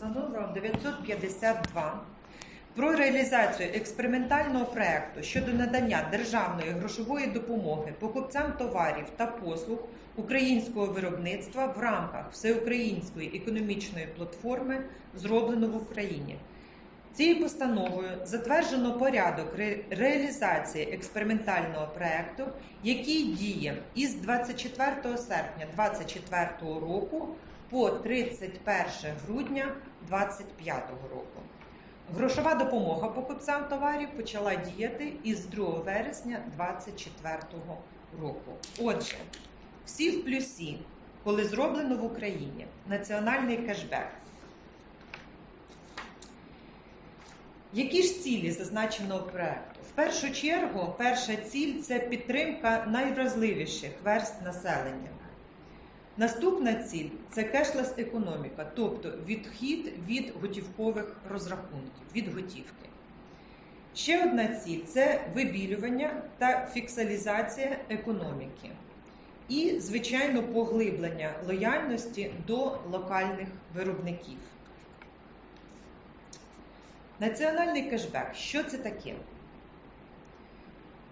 за номером 952 про реалізацію експериментального проекту щодо надання державної грошової допомоги покупцям товарів та послуг українського виробництва в рамках всеукраїнської економічної платформи зроблено в Україні. Цією постановою затверджено порядок ре- реалізації експериментального проекту, який діє із 24 серпня 2024 року по 31 грудня 2025 року. Грошова допомога покупцям товарів почала діяти із 2 вересня 2024 року. Отже, всі в плюсі, коли зроблено в Україні національний кешбек. Які ж цілі зазначеного проекту? В першу чергу, перша ціль це підтримка найвразливіших верст населення. Наступна ціль це кешлес економіка, тобто відхід від готівкових розрахунків, від готівки. Ще одна ціль це вибілювання та фіксалізація економіки. І, звичайно, поглиблення лояльності до локальних виробників. Національний кешбек. Що це таке?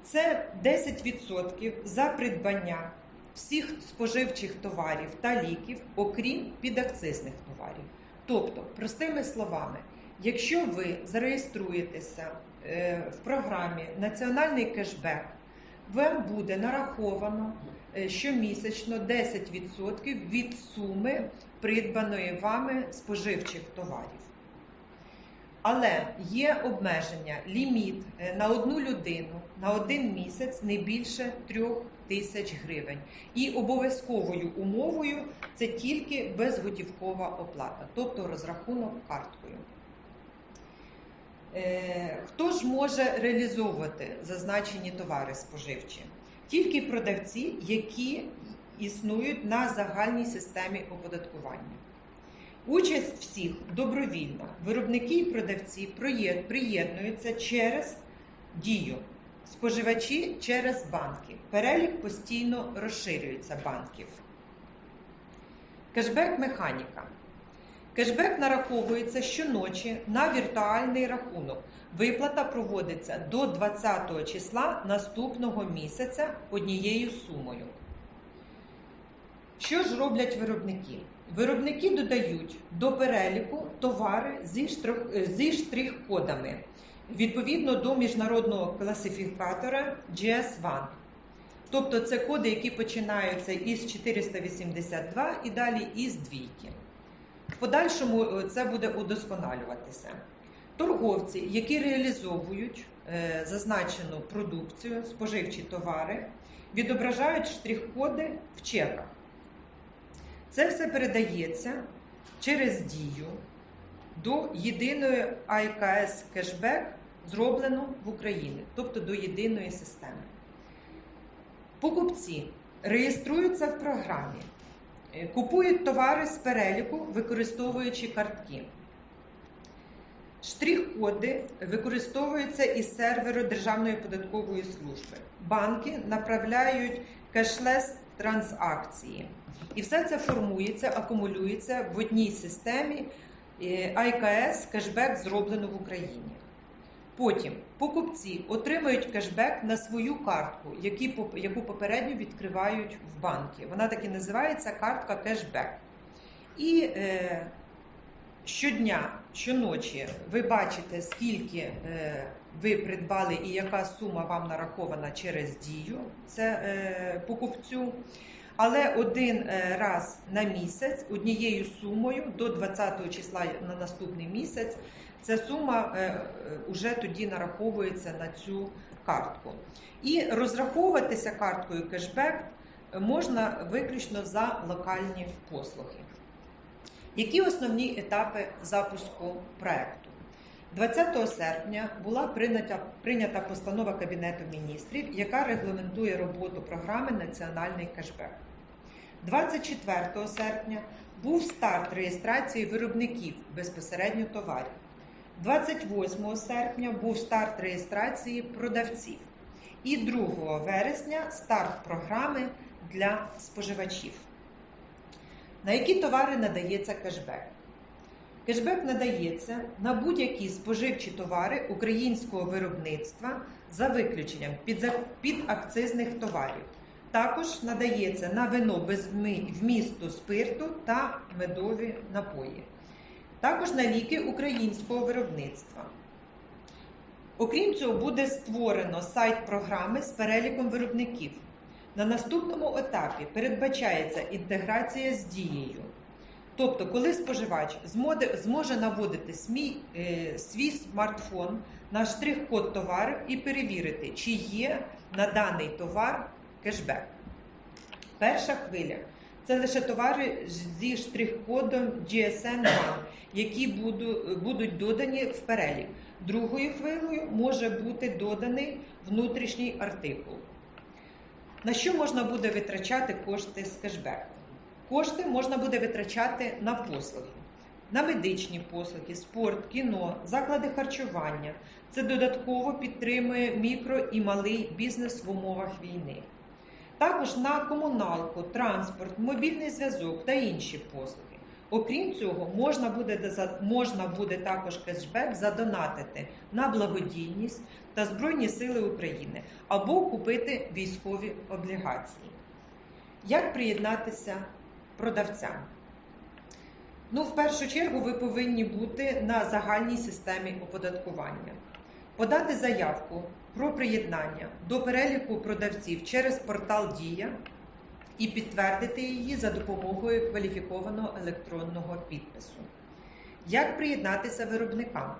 Це 10% за придбання всіх споживчих товарів та ліків, окрім підакцизних товарів. Тобто, простими словами, якщо ви зареєструєтеся е, в програмі Національний кешбек, вам буде нараховано е, щомісячно 10% від суми придбаної вами споживчих товарів. Але є обмеження, ліміт е, на одну людину на один місяць не більше трьох тисяч гривень. І обов'язковою умовою це тільки безготівкова оплата, тобто розрахунок карткою. Е, Хто ж може реалізовувати зазначені товари споживчі? Тільки продавці, які існують на загальній системі оподаткування. Участь всіх добровільна. Виробники і продавці приєднуються через дію. Споживачі через банки. Перелік постійно розширюється банків. Кешбек механіка. Кешбек нараховується щоночі на віртуальний рахунок. Виплата проводиться до 20 числа наступного місяця однією сумою. Що ж роблять виробники? Виробники додають до переліку товари зі, штрих- зі штрих-кодами відповідно до міжнародного класифікатора GS1. Тобто це коди, які починаються із 482 і далі із двійки. В подальшому е, це буде удосконалюватися. Торговці, які реалізовують е, зазначену продукцію, споживчі товари, відображають штрих-коди в чеках. Це все передається через дію до єдиної АйКС кешбек, зроблено в Україні, тобто до єдиної системи. Покупці реєструються в програмі, е, купують товари з переліку, використовуючи картки. Штрих-коди використовуються із серверу Державної податкової служби. Банки направляють кешлес транзакції. І все це формується, акумулюється в одній системі е, АйКС кешбек зроблено в Україні. Потім покупці отримують кешбек на свою картку, яку попередньо відкривають в банки. Вона так і називається картка кешбек. І е, щодня, щоночі ви бачите, скільки е, ви придбали і яка сума вам нарахована через дію це е, покупцю. Але один е, раз на місяць однією сумою до 20 числа на наступний місяць ця сума е, е, тоді нараховується на цю картку. І розраховуватися карткою кешбек можна виключно за локальні послуги. Які основні етапи запуску проекту? 20 серпня була прийнята, прийнята постанова Кабінету міністрів, яка регламентує роботу програми Національний кешбек. 24 серпня був старт реєстрації виробників безпосередньо товарів. 28 серпня був старт реєстрації продавців. І 2 вересня старт програми для споживачів. На які товари надається кешбек? Кешбек надається на будь-які споживчі товари українського виробництва за виключенням підакцизних товарів. Також надається на вино без вмісту спирту та медові напої. Також на ліки українського виробництва. Окрім цього, буде створено сайт програми з переліком виробників. На наступному етапі передбачається інтеграція з дією. Тобто, коли споживач зможе наводити смій- е, свій смартфон на штрих-код товарів і перевірити, чи є на даний товар кешбек. Перша хвиля це лише товари зі штрих-кодом GSM 1 які буду- будуть додані в перелік. Другою хвилею може бути доданий внутрішній артикул. На що можна буде витрачати кошти з кешбеку? Кошти можна буде витрачати на послуги, на медичні послуги, спорт, кіно, заклади харчування. Це додатково підтримує мікро і малий бізнес в умовах війни. Також на комуналку, транспорт, мобільний зв'язок та інші послуги. Окрім цього, можна буде, можна буде також кешбек задонатити на благодійність та Збройні Сили України або купити військові облігації. Як приєднатися продавцям? Ну, в першу чергу, ви повинні бути на загальній системі оподаткування, подати заявку про приєднання до переліку продавців через портал Дія і підтвердити її за допомогою кваліфікованого електронного підпису. Як приєднатися виробникам?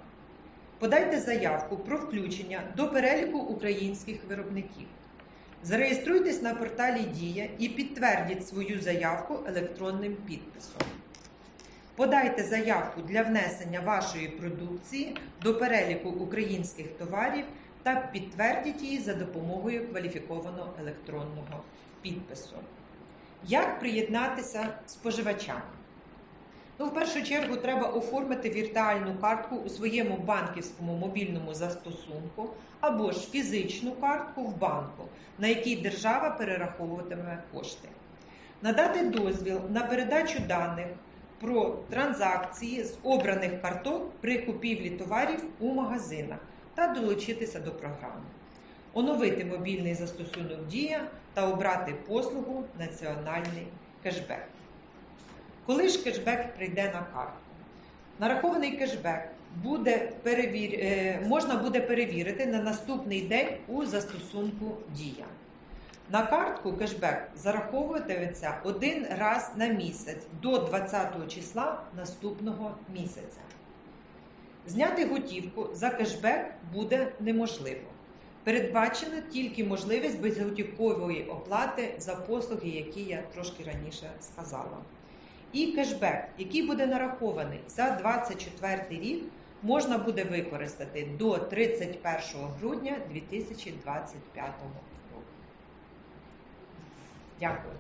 Подайте заявку про включення до переліку українських виробників. Зареєструйтесь на порталі Дія і підтвердіть свою заявку електронним підписом. Подайте заявку для внесення вашої продукції до переліку українських товарів та підтвердіть її за допомогою кваліфікованого електронного підпису. Як приєднатися споживачам? Ну, в першу чергу треба оформити віртуальну картку у своєму банківському мобільному застосунку або ж фізичну картку в банку, на якій держава перераховуватиме кошти. Надати дозвіл на передачу даних про транзакції з обраних карток при купівлі товарів у магазинах та долучитися до програми. Оновити мобільний застосунок Дія та обрати послугу Національний кешбек. Коли ж кешбек прийде на картку? Нарахований кешбек буде перевір... е, можна буде перевірити на наступний день у застосунку Дія. На картку кешбек зараховуватиметься один раз на місяць до 20 числа наступного місяця. Зняти готівку за кешбек буде неможливо. Передбачена тільки можливість безготівкової оплати за послуги, які я трошки раніше сказала. І кешбек, який буде нарахований за 2024 рік, можна буде використати до 31 грудня 2025 року. Дякую.